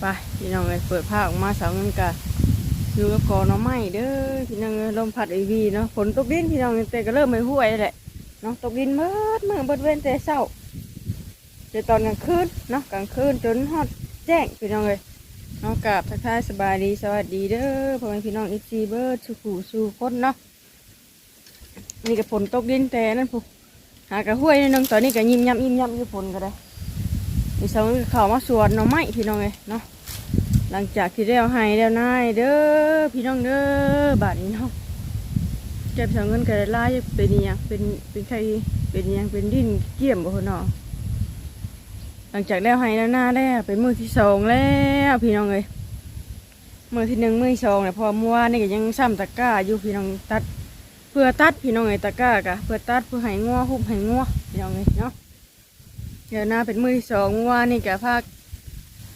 ไปพี่น้องเลยเปิดผ้าออกมาสาวเงินกะอยู่กับกอน้องไม้เด้อพี่น้องเอ้ยลมพัดไอวีเนาะฝนตกดินพี่น้องเอ้ยแต่ก็เริ่มไม่ห่วยแหละเนาะตกดินเมื่อเมื่อเบิดเว้นแต่เช้าเดี๋ยวตอนกลางคืนเนาะกลางคืนจนฮอดแจ้งพี่น้องเลยเนาะกับทักทายสบายดีสวัสดีเด้อพ่อแม่พี่น้องอีซีเบิร์ดสุขูสู่คนเนาะนี่ก็ฝนตกดินแต่นั่นผู้หากระห้วยนึงตอนนี้ก็ยิ้มย้ำยิ้มย้ำอยู่ฝนก็ได้ มีสาวเขามาสวนหน่อไม้พี่น้องเลยเนาะหลังจากที่ได้เอาให้แล้วนายเด้อพี่น้องเด้อบาทนี้เนาะเก็บสาวเงินกระไล่เป็นยังเป็นเป็นใครเป็นยังเป็นดินเกี่ยมบ่คนเนาะหลังจากได้เอาให้แล้วนาแล้เป็นมือที่สองแล้วพี่น้องเลยมือที่หนึ่งมือที่สองเนี่ยพอมื่อวนี่ก็ยังซ้ำตะก้าอยู่พี่น้องตัดเพื่อตัดพี่น้องเลยตะก้ากะเพื่อตัดเพื่อให้งัวหุบให้งัวพี่น้องเลยเนาะ เดี๋ยวหน้าเป็นมือที่สองว่านี่แกภาค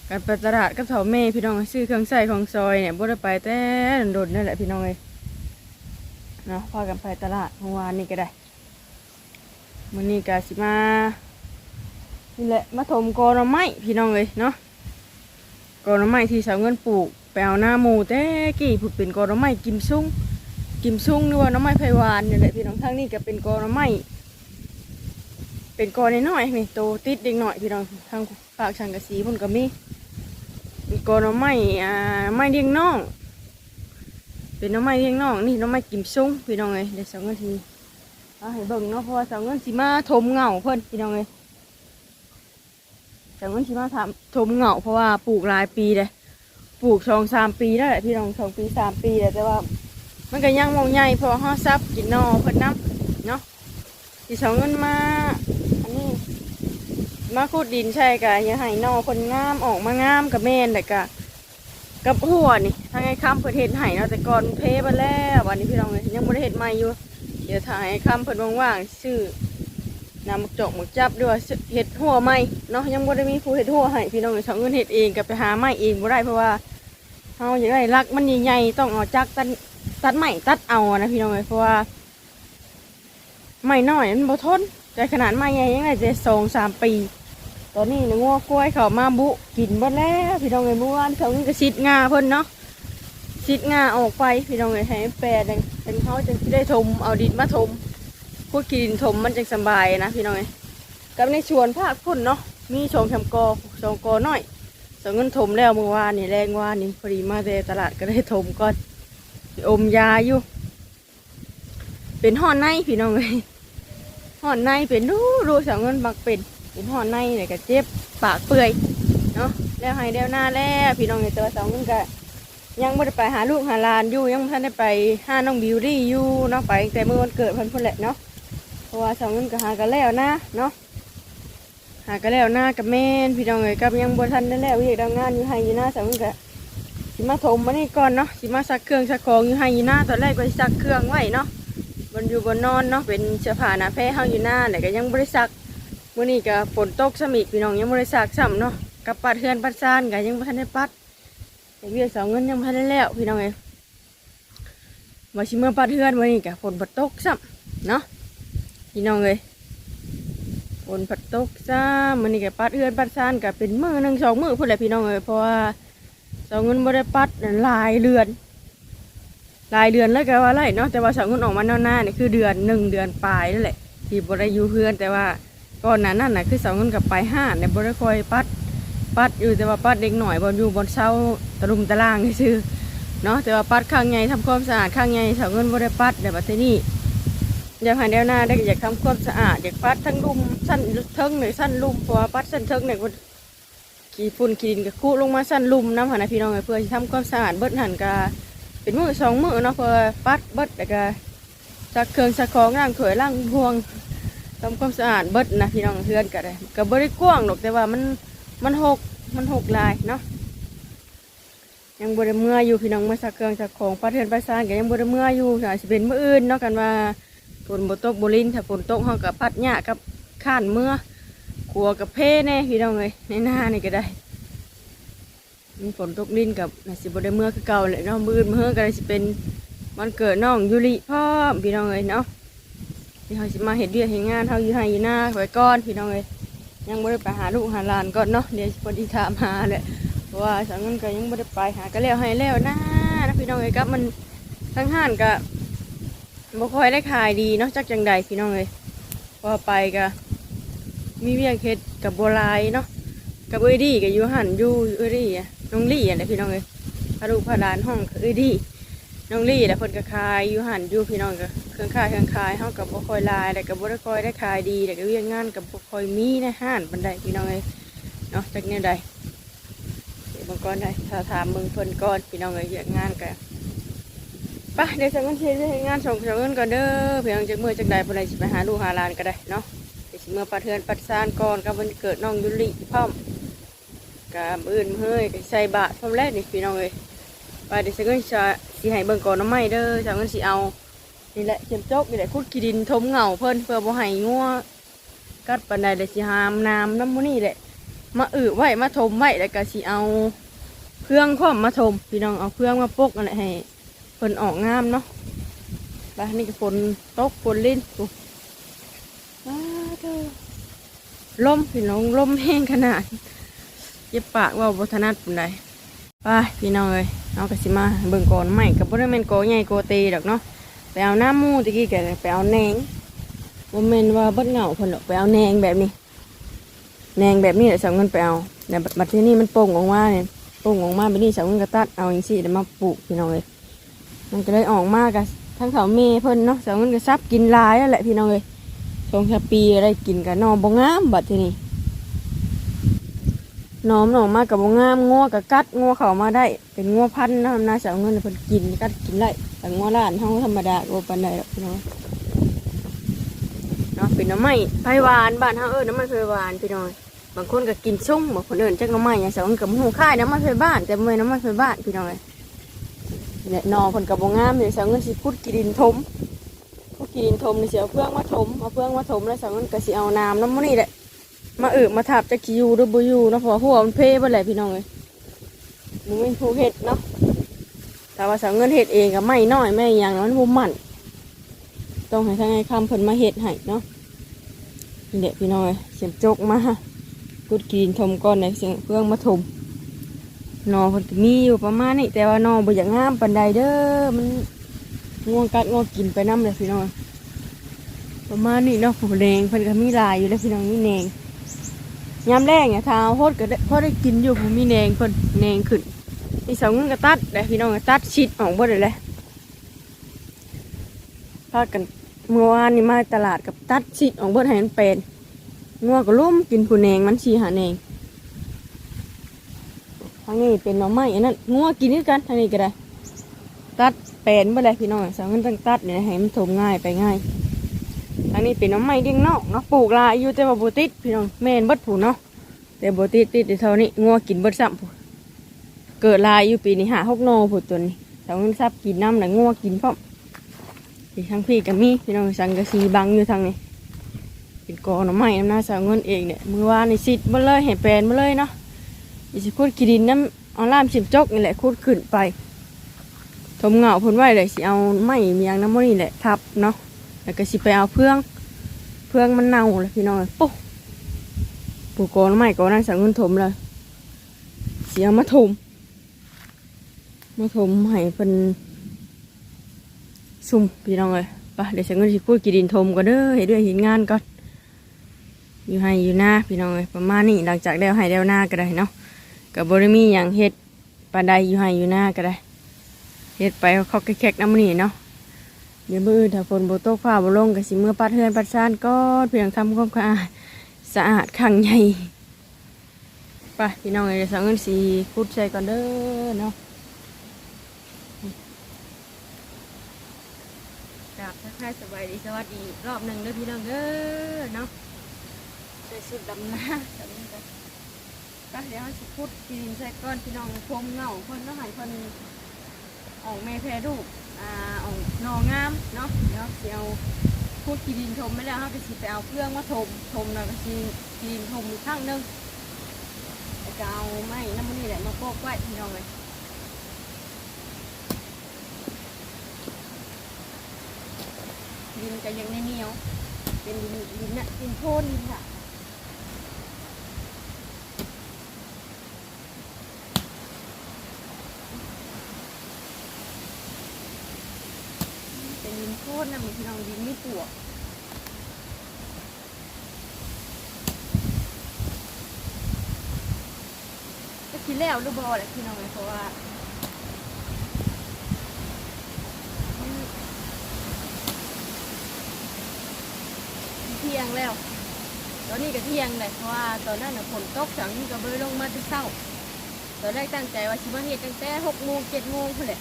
การไปตลาดกับเถาเมย์พี่น้องซื้อเครื่องใส่ของซอยเนี่ยบ่ได้ไปแต่โดนนั่นแหละพี่น้องเลยเนาะพากันไปตลาดเมื่อวานนี่ก็ได้มื้อนี้ก็สิมานี่แหละมาถมกอหน่อไม้พี่น้องเลยเนาะกอหน่อไม้ที่สาวเงินปลูกไปเอาหน้าหมูแต่กี่ผุดเป็นกอหน่อไม้กิมซุงกิมซุงหรือว่าหน่อไม้ไผ่หวานนี่แหละพี่น้องทางนี้ก็เป็นกอหน่อไม้ เป็นกอน้อยๆนี่โตติดเด็กหน่อยพี่น้องทางปากชังกะสีพุ่นก็มีมีกอหน้อไม้อ่าไม้เลี้ยงน้อง เป็นน้อไม้เลี้ยงน้องนี่น้อไม้กิมซุ้งพี่น้องเลยเดี๋ยวสองเงินทีเอาให้เบิ่งเนาะเพราะว่าสองเงินสีมาถมเหงาเพิ่นพี่น้องเลยสองเงินสีมาทำถมเหงาเพราะว่าปลูกหลายปีเลยปลูกสองสามปีแล้วแหละพี่น้องสองปีสามปีแล้วแต่ว่า มันก็ยังมองใหญ่เพราะว่าห่อซับกินนอเพิ่นน้ำเนาะที่สองเงินมา มาขุดดินใช่กะอย่าให้นอคนงามออกมางามกับแม่นแต่กะกับหัวนี่ทางไอ้คำเพิ่นเห็ดไห้เนาะแต่ก่อนเพไปแล้ววันนี้พี่น้องเลยยังบ่ได้เห็ดใหม่อยู่ เดี๋ยวถ่ายให้คำเพิ่นว่างๆชื่อนำหมกจกหมกจับด้วยเห็ดหัวใหม่เนาะยังบ่ได้มีผู้เห็ดหัวให้พี่น้องเลยสองเงินเห็ดเองกับไปหาไม้เองบ่ได้เพราะว่าเฮาอยากได้รักมันใหญ่ๆต้องเอาจักตัดตัดไม้ตัดเอานะพี่น้องเลยเพราะว่าไม่น้อยมันบ่ทนแต่ขนาดไม่ใหญ่ยังไงจะสองสามปี ตอนนี้นงัวกล้วยเขามาบุกินหมดแล้วพี่น้องเอ้ยเมื่อวานเขาก็ชิดงาเพิ่นเนาะชิดงาออกไปพี่น้องเอ้ยให้แปรดังเป็นเขาจะได้ถมเอาดินมาถมพูดกินถมมันจังสบายนะพี่น้องเอ้ยกับในชวนภาคพุ่นเนาะมีชงแคมกอชงกอน้อยสองเงินถมแล้วเมื่อวานนี่แรงวานนี่พอดีมาแต่ตลาดก็ได้ถมก่อนอมยาอยู่ เป็นห่อนในพี่น้องเอ้ยห่อนในเป็นดูดูสาวเงินมักเป็น เป็นห่อนในเนี่ยก็เจ็บปากเปื่อยเนาะแล้วให้เดียวหน้าแล้วพี่น้องในตัวสาวเงินก็ยังไม่ได้ไปหาลูกหาลานอยู่ยังไม่ทันได้ไปหาน้องบิวตี้อยู่เนาะไปแต่เมื่อวันเกิดพิ่นพุ่นแหละเนาะเพราะว่าสาวเงินก็หากันแล้วนะเนาะหากันแล้วหน้ากับแม่พี่น้องเอ้ยกับยังบ่ทันได้แล้วเวียกดำงานอยู่ให้อยู่หน้าสาวเงินก็สิมาถมมานี่ก่อนเนาะสิมาซักเครื่องซักของอยู่ให้อยู่หน้าตอนแรกก็ซักเครื่องไว้เนาะบนอยู่บนนอนเนาะเป็นเสื้อผ้าหนาแพร่เฮาอยู่หน้าแต่ก็ยังบริษัก มื้อนี้ก็ฝนตกสมิกพี่น้องยังบริษักซ้ำเนาะกับปัดเฮือนปัดซานก็ยังบ่ทันได้ปัดแต่เวียกเสาเงินยังบ่ทันได้แล้วพี่น้องเอ้ยว่าสิเมื่อปัดเฮือนมื้อนี้ก็ฝนบ่ตกซ้ำเนาะพี่น้องเอ้ยฝนบ่ตกซ้ำมื้อนี้ก็ปัดเฮือนปัดซานก็เป็นมือหนึ่งสองมือพุ่นแหละพี่น้องเอ้ยเพราะว่าเสาเงินบ่ได้ปัดหลายเดือนรายเดือนแล้วก็ว่าไรเนาะแต่ว่าสาวเงินออกมานอกหน้านี่คือเดือนหนึ่งเดือนปลายนั่นแหละที่บริยูเพื่อนแต่ว่า ก่อนหนั้นนั่นน่ะคือสาวเงินกับไปห้าในบริคอยปัดปัดอยู่แต่ว่าปัดเด็กหน่อยบนอยู่บนเสาตะลุมตะล่างซื่อเนาะแต่ว่าปัดข้างใหญ่ทำความสะอาดข้างใหญ่สาวเงินบริปัดในบัดนี้อยากหันเดียวหน้าได้ก็อยากทำความสะอาดอยากปัดทั้งลุมสั้นเทิงหรือสั้นลุมเพราะว่าปัดสั้นเทิงเนี่ยก็ขี้ฝุ่นขี้ดินกับคู่ลงมาสั้นลุมน้ำหันนะพี่น้องเอ้ยเพื่อทำความสะอาดเบิดหันกาเป็นมือสองมือเนาะเพื่อปัดเบิดแล้วก็ซักเครื่องซักของล้างถ้วยล้างพวง ทำความสะอาดเบิดนะพี่น้องเพื่อนก็ได้ก็บริกว้างหรอกแต่ว่ามันมันหกมันหกลายเนาะยังบริเมื่ออยู่พี่น้องมาซักเครื่องซักของปัดเทือนปัดซานก็ยังบริเมื่ออยู่อาจจะเป็นเมืออื่นเนาะกันว่าฝนบตกบรินถ้าฝนตกเขากับพัดหญ้ากับข้านเมื่อขัวกับเพ่แน่พี่น้องเลยในหน้านี่ก็ได้มีฝนตกลินกับนาสิบได้เมื่อคือเก่าเลยเนาะมืออนเมื่อก็เลยสิเป็นวันเกิดน้องยูริพ่อพี่น้องเอ้ยเนาะ ที่เขาสิมาเห็ดเดือดเห็ดงานเขาอยู่ให้อยู่หน้าไว้ก่อนพี่น้องเอ้ยยังไม่ได้ไปหาลูกหาหลานก่อนเนาะเดี๋ยวพอดีถามหาแหละราะว่าสาวเงินก็ยังไม่ได้ไปหาก็แล้วให้แล้วนะนะพี่น้องเอ้ยครับมันทั้งห้านก็บ่ค่อยได้ขายดีเนาะจักจังใดพี่น้องเอ้ยพอไปก็มีเวียกเฮ็ดกับโบหลายเนาะกับเอดีกับยูหันยูเอ้ยดีอะน้องลี่อะนะพี่น้องเอ้ยพาลูกพาหลานห้องเอดีน้องลี่แต่ะเพิ่นก็ขายยูหันยูพี่น้องก็ เครื่องขายเครื่องขายเฮากับบ่ค่อยลายแต่ก็บ่ได้ค่อยได้ขายดีแต่ก็เวียกงานกับบ่ค่อยมีในห้านปานใดพี่น้องเอ้ยเนาะจักแนวใดเดี๋ยวบางก่อนได้ถ้าถามมึงเพิ่นก่อนพี่น้องเอ้ยเรียกงานกันปะเดี๋ยวสังเงินเชียร์ให้งานส่งสังเงินก่อนเด้อเพียงจากมือจากใดปานใดสิไปหาลูกหาหลานก็ได้เนาะเดี๋ยวสิเมื่อปัดเทือนปัดซานก่อนกับวันเกิดน้องยุลิพร้อมกับอื่นเฮ้ยใส่บาตรพร้อมแล้วนี่พี่น้องเอ้ยไปเดี๋ยวสังเงินจะสิให้เบิ่งก่อนน้ำไม้เด้อสังเงินสิเอา นี่แหละเข็มโจกนี่แหละคุดกีดินทมเหงาเพิ่นเพื่อบ่ให้งัวกัดปานใดเดี๋ยสิหามน้ำน้ำมูนี่แหละมาอึไว้มาทมไว้แล้วก็สิเอาเครื่องข้อมมาทมพี่น้องเอาเครื่องมาปกนั่นแหละให้เพิ่นออกงามเนาะแล้วนี่ก็ฝนตกฝนลิ้นปุ๊บว้าเธอลมพี่น้องลมแห้งขนาดเย็บปากว่าบทนัดปุ่นใดไปพี่น้องเอ้ยเอากระสิมาเบิ่งก่อนใหม่กับบริเวณโกใหญ่โกเตดอกเนาะ ไปเอาหน้ำมูตะกี้แกไปเอาแหนงบ่แม่นว่าเบิดเหงาเพิ่นหรอกไปเอาแหนงแบบนี้ แนงแบบนี้แหละสาวเงินไปเอาแต่บัดที่นี่มันโป่งออกมาเนี่ยโป่งออกมาแบบนี้สาวเงินก็ตัดเอาอย่างสี่แล้วมาปลูกพี่น้องเลยมันก็เลยออกมากะทั้งเขาเมย์เพิ่นเนาะสาวเงินก็ซับกินลายแล้วแหละพี่น้องเลยชงแค่ปีอะไรกินกับนอนบงงามบัดที่นี่ น้อมหนองมากกับบงามงัวกับกัดงัวเขามาได้ เป็นงัวพันธุ์นะนะสาเงินเพิ่นกินกัดกินได้แต่งัวล้านเฮาธรรมดาก็ปานใดหรอกพี่น้องเนาะเป็นน้ำไม้ไผ่หวานบ้านเฮาเอิ้นน้ำมันไผ่หวานพี่น้องบางคนก็กินชุ่มบางคนเอิ้นจักน้ำไม้อย่างสองกับหูค่ายน้ำมันไผ่บ้านแต่ไม่น้ำมันไผ่บ้านพี่น้องเนี่ยนอเพิ่นกับบ่งามเดี๋ยวสาวเงินสิพุดกิดินทมพุดกิดินทมนี่สิเอาเพื่องมาถมเอาเพื่องมาถมแล้วเสาวเงินก็สิเอาน้ำน้ำมันนี่แหละ มาเอึมาทับจะกี่ยูหรือบ่อยู่เนาะเพราะว่าหัวมันเพ่บ่แหละพี่น้องเลยมึงเป็นผู้เฮ็ดเนาะแต่ว่าสาวเงินเฮ็ดเองก็ไม่น้อยไม่อย่างนั้นบ่มันต้องให้ทางไอ้คำเพิ่นมาเฮ็ดให้เนาะนี่แหละพี่น้อยเสียมจกมากุดกินทมก้อนในเสียงเพื่องมาถมนอเพิ่นก็มีอยู่ประมาณนี้แต่ว่านอบ่อย่างงามปานใดเด้อมันง่วงกัดง่วงกินไปน้ำเลยพี่น้อยประมาณนี้เนาะผู้แดงเพิ่นก็มีลายอยู่แล้วพี่น้องนี่แหนง ยามแรกเนี่ยทาโฮดก็ได้พอได้กินอยู่ผู้มีแนงเพิ่นแนงขึ้นนี่สองเงินก็ตัดเลยพี่น้องก็ตัดชิดออกบ่ได้เลยพากันเมื่อวานนี่มาตลาดกับตัดชิดของเบิดให้มันเป็นงัวก็ล้มกินผู้แนงมันชีหาแนงทางนี้เป็นหน่อไม้อันนั้นงัวกินด้วยกันทางนี้ก็ได้ ตัดเป็นไปเลยพี่น้องสาวมันต้องตัดเนี่ยให้มันถมง่ายไปง่าย ทางนี้เป็นน่อไม้เด้งนอกเนาะปลูกลายอยู่แต่ว่าบูติดพี่น้องแม่นบดผูเนาะแต่บูติดติดแต่เท่านี้งัวกินบดซ้ำผูเกิดลายอยู่ปีนี้หาหกโนผูตัวนี้สาวมันซับกินน้ำแล้วงัวกินพร้อมพี่ทั้งพี่กับมีพี่น้องสังกะสีบังอยู่ทางนี้เป็นกอหน่อไม้น้ำหน้าสาวเงินเองเนี่ยมือวานในสิทธิ์มาเลยเห็นแปลนมาเลยเนาะอีสิคุดกีดินน้ำเอาล่ามชิมจกนี่แหละคุดขึ้นไป ทมเหงาพ้นไว้เลยสิเอาไม้เมียงน้ำมันนี่แหละทับเนาะ แล้วก็สิไปเอาเพื่อง เพื่องมันเน่าเลยพี่น้องปุ๊บปลูกกอหน่อไม้กอนั้นสาวเงินถมเลยเสียมาถมมาถมให้เป็นซุ่มพี่น้องเลยไปเดี๋ยวฉันก็จะพูดกีดินทมก็เด้อเห็นด้วยเห็นงานก่อนอยู่ให้อยู่หน้าพี่น้องเลยประมาณนี้หลังจากแล้วให้แล้วหน้าก็ได้เนาะกับบริมีอย่างเฮ็ดปานใดอยู่ให้อยู่หน้าก็ได้เฮ็ดไปเขาแคกๆน้ำมันนี่เนาะ เดี๋ยวมือถ้าฝนโบตกฟ้าโบลงก็สิเมื่อปัดเทือนปัดซานก็เพียงทำความสะอาดสะอาดขังใหญ่ไปพี่น้องเลยเดี๋ยวสังเงินสีพูดใส่ก่อนเด้อเนาะกราบทักทายสบายดีสวัสดีรอบหนึ่งเด้อพี่น้องเด้อเนาะใส่สุดดำหน้าแบบนี้กันก็เดี๋ยวสิพูดกินใส่ก้อนพี่น้องพรมเงาคนเนาะใหายคนออกเมแพรดูก อ่าออกหนองงามเนาะเดี๋ยวสิเอาพูดกินดินทมไม่แล้วเขาก็สิไปเอาเครื่องมาถมถมแล้วก็สิกินดินถมอีกข้างหนึงแล้วก็เอาไม้น้ำมันนี่แหละมาโปกไว้พี่น้องเลยดินจะยังไม่เหนียวเป็นดินดินน่ะดินโพนดินค่ะ โคตรนะมีพี่น้องดินไม่ปวกก็คิดแล้วหรือบอแหละพี่น้องเลยเพราะว่าเที่ยงแล้ว ตอนนี้ก็เที่ยงเลยเพราะว่าตอนนั้นฝนตกจังนี่ก็เบยลงมาที่เศร้า ตอนแรกตั้งใจว่าชิมาเฮ็ดตั้งแต่หกโมงเจ็ดโมงพุ่นแหละ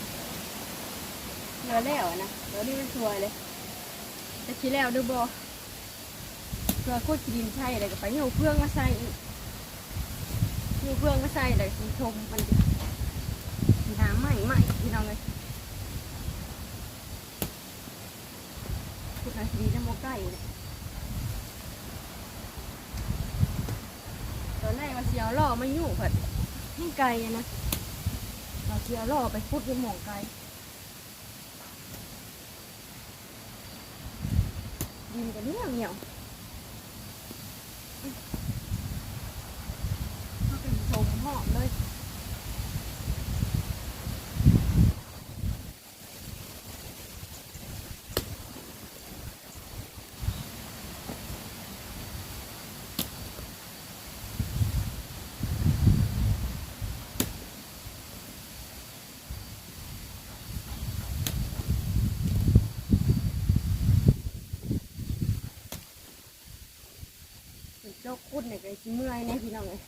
เหลือแล้วอะนะตอนนี้มันสวยเลยจะคิดแล้วหรือบอเพื่อโคตรดินใช่เลยก็ไปหิ้วเพื่องมาใส่อีกหิ้วเพื่องมาใส่เลยคุณชมมันน้ำใหม่ใหม่พี่น้องเลยพูดนาทีน้ำโมใกล้เลยตอนแรกว่าเสียวล่อไมาอยู่เพิ่นให้ไกลนะเราเสียวล่อไปพุดไปหมองไก ลดินกันเหนียวเหนียวอื้อเขาเป็นชมหอมเลย เป็นเจ้าคุดเนี่ยก็สิเมื่อยแน่พี่น้องเลย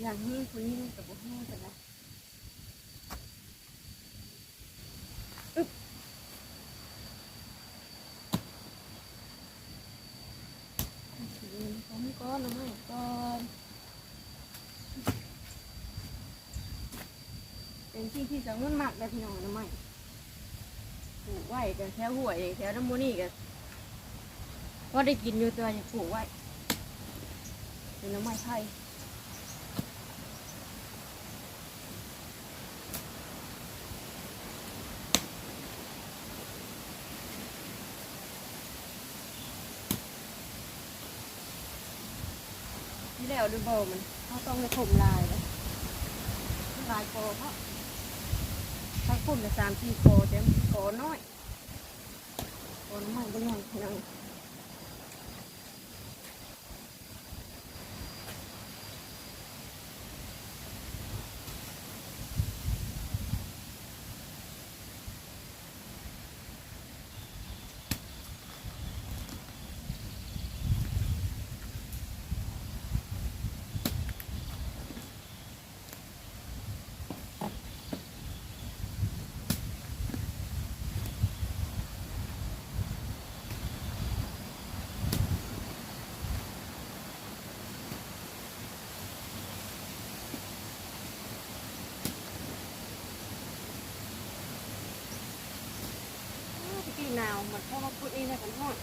อย่างนี้คุยนี่กับพวกนี้กันนะอึ๊บผมก้อนนะไม่ก้อนเป็นที่ที่สำคัญมากเลยพี่น้องนะไม่ ปลูกไว้กันแถวหัวยแถวน้ำมูนี่กันพอได้กินอยู่ตัวจะปลูกไว้เป็นน้ำไม้ไผ่ที่แล้วดูโบมันเขาต้องไปถมลายเลยลายโกเพราะถ้าคุณละสามสี่โกเต็ม โกน้อยโกน้อยก็ยังยังที่หนาวเหมือนพ่อมาพูดเองนะกันห้อง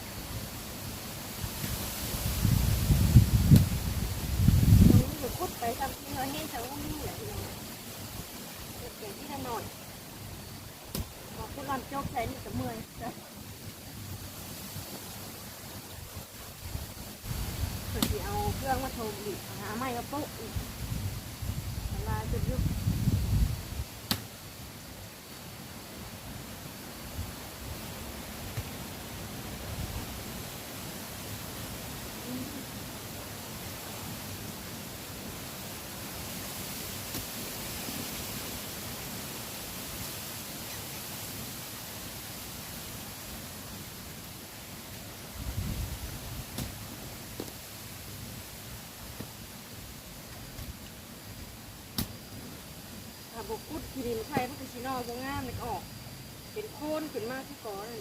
ตรงนี้อยู่คุดไปทำที่เราเห็นแถวนี้แหละพี่น้องเก่งที่ละหน่อยบอกพูดลำโจ๊กใช้นี่กับเมื่อยจะเพื่อที่เอาเครื่องมาโทมอีกหาไม้มาโป๊ะอีกเวลาจะยุบ ถ้าบกุดขีดินไทย มันก็ชินอบ่งามเลยออก เป็นโคนขึ้นมาที่ก้อนั่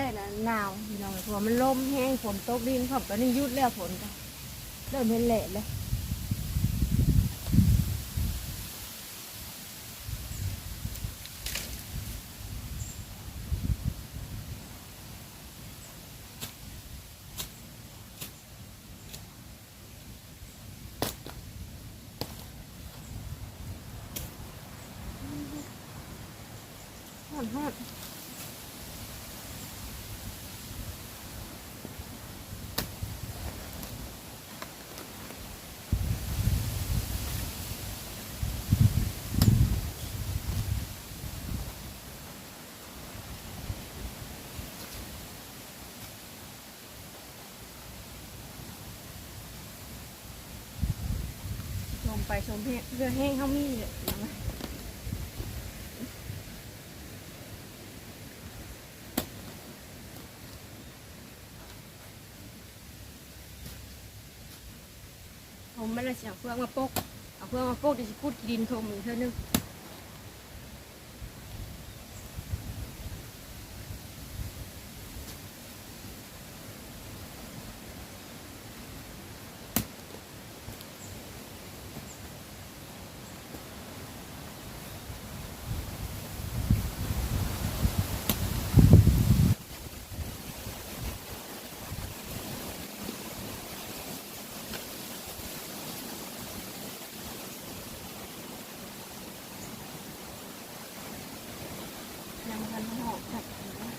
รกนะหนาวพี่น้องเพราะมันลมแห้งฝนตกดินครับตอนนี้หยุดแล้วฝนก็เริ่มเป็นแหละเลย มไปชมเพื่อเพื่อแห้งเขามีเลยนะผมไม่ได้เสียเพื่องมาปกเอาเพื่องมาปกเดี๋ยวจะพูดดินทมอีกเท่านึงทันหอกจัดนะ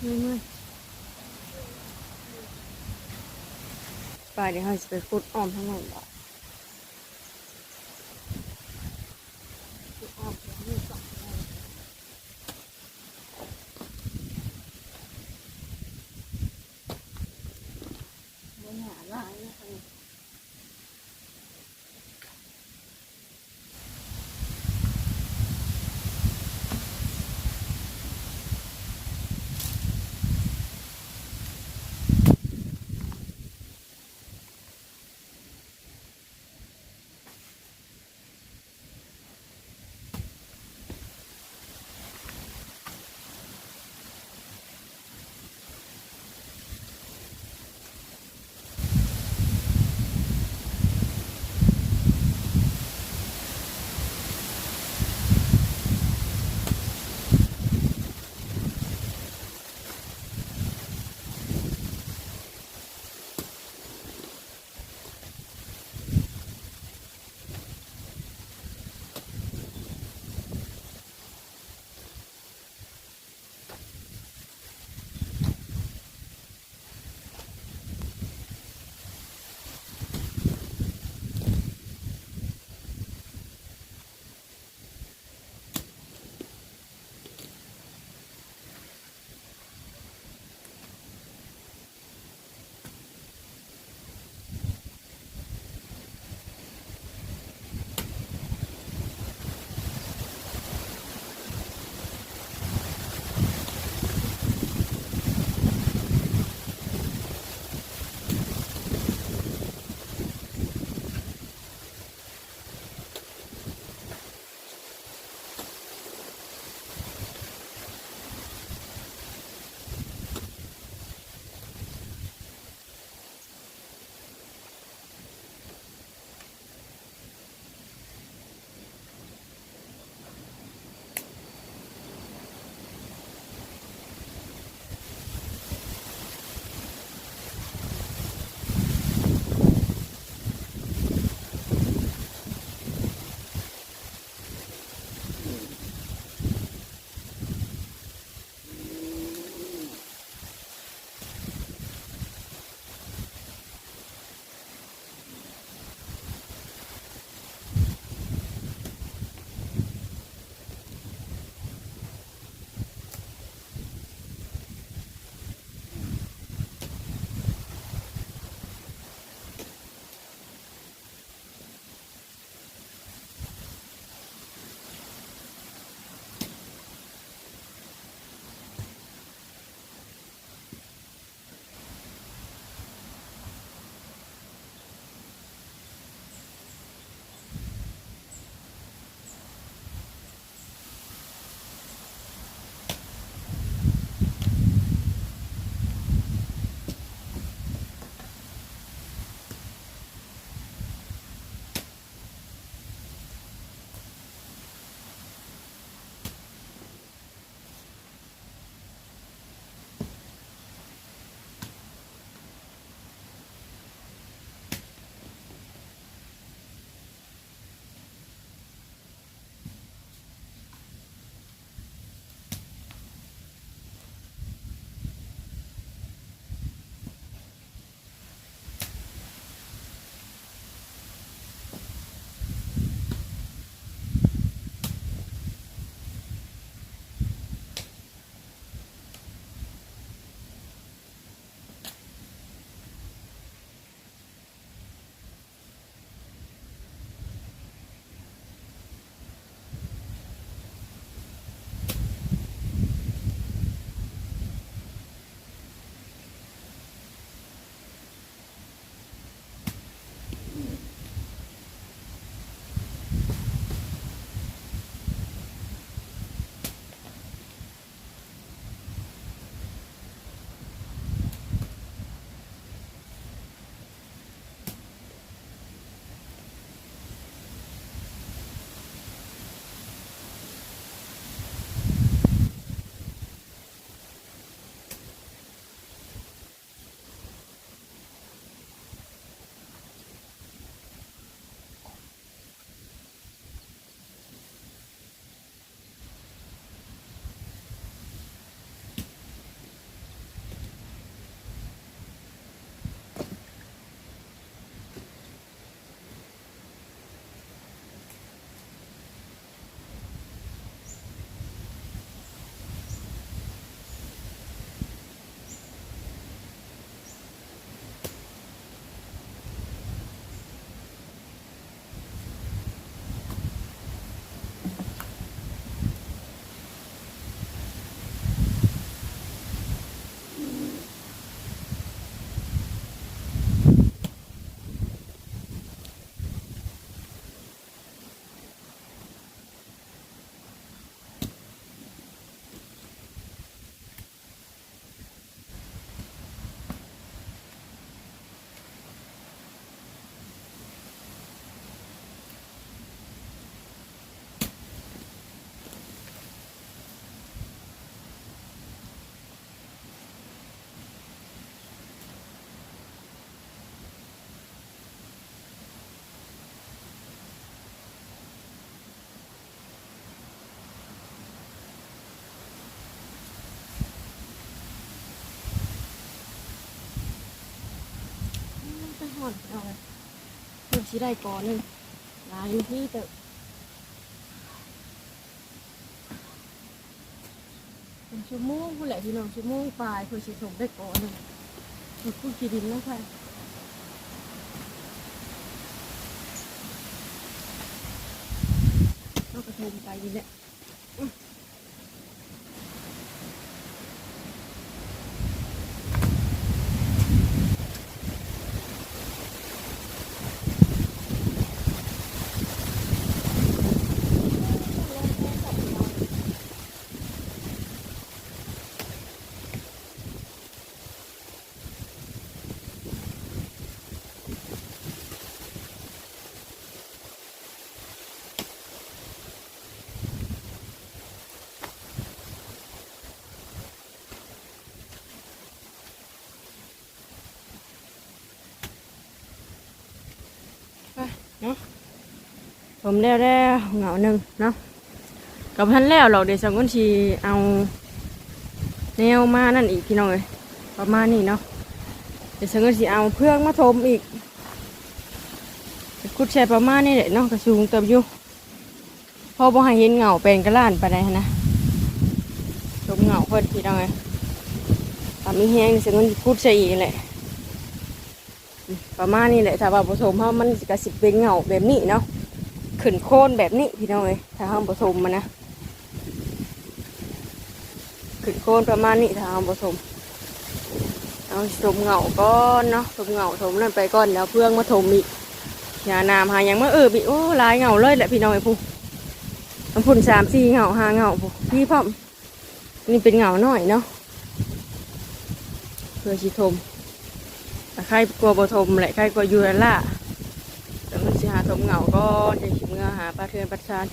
เมื่อยเมื่อยไปเดี๋ยวเราจะไปขุดอ้อมทั้งหมดบ่ เพื่อชี้ได้ก่อนนึงหลายนี่เตอะเป็นชั่วโมงผู้แหละพี่น้องชั่วโมงปลายเพื่อชี้ถมได้ก่อนนึงเพื่อพูดกีดินแล้วค่ะนอกกระทงไปนี่แหละ ผมแล้วแล้วเหงาหนึ่งเนาะกับพันแล้วหรอกเดี๋ยวสองคนชีเอาแนวมานั่นอีกพี่น้องเลยประมาณนี้เนาะเดี๋ยวสองคนชีเอาเพื่องมาทมอีกกุดแชร์ประมาณนี้แหละเนาะกระสูงเติมอยู่พอบ่ให้เห็นเหงาเป็นกระล้านไปไหนนะชมเหงาเพิ่นพี่น้องเลยตามมีแห้งเดี๋ยวสองคนสิกุดใส่อีกแหละ ประมาณนี้แหละถ้าว่าผสมเพรามันกระสิบเป็นเหงาแบบนี้เนาะขึ้นโค่นแบบนี้พี่น้องเอ้ยถ้าห้ามผสมมันนะขึ้นโค่นประมาณนี้ถ้าห้ามผสมเอาสมเหงาก้อนเนาะสมเหงาสมนั่นไปก้อนแล้วเพื่องมาถมอีกยานามหายังเมาเออบีโอ้ลายเหงาเลยแหละพี่น้องไอ้ผู้น้ำพุ่นสามสี่เหงาห้าเหงาผู้พี่พ่อมนี่เป็นเหงาหน่อยเนาะเพื่อชีทม ใครกลัวบทมแหละใครกลัวยูนั่นล่ะแต่มันสิหาถมเหงาก็จะชิมเงาหาปลาเทือนปลาชาน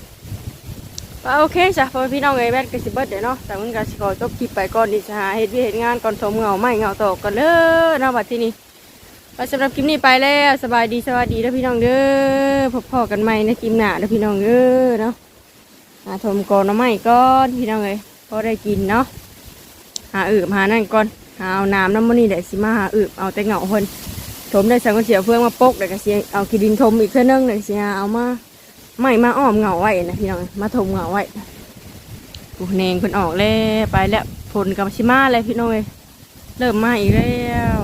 ก็โอเคจ้ะพอพี่น้องเอ้แบดก็สิเบิดเดี๋ยวเนาะแต่มันก็สิขอจบคลิปไปก่อนดิจะหาเฮ็ดวิเฮ็ดงานก่อนถมเหงาไม่เหงาตกกันเลยนาะบัดที่นี้ไปสำหรับคลิปนี้ไปแล้วสบายดีสวัสดีแล้วพี่น้องเด้อพบพ่อกันใหม่ในคลิปหน้าแล้วพี่น้องเด้อเนาะหาถมก่อนเนาะไม่ก่อนพี่น้องเอ้ยพอได้กินเนาะหาอึบหานั่นก่อน เอาน้ำน้ำมันนี่เดี๋ยวสิมาหาอึบเอาแต่เหงาคนถมได้สังกเสียเฟืองมาปกเดี๋ยวก็เสียเอาขี้ดินถมอีกเท่านึงเดี๋ยวเสียเอามาไม่มาอ้อมเหงาไว้นะพี่น้องมาถมเหงาไว้ปูเนงเพิ่นออกแล้วไปแล้วผลกับชิมาเลยพี่น้องเอ้ยเริ่มมาอีกแล้ว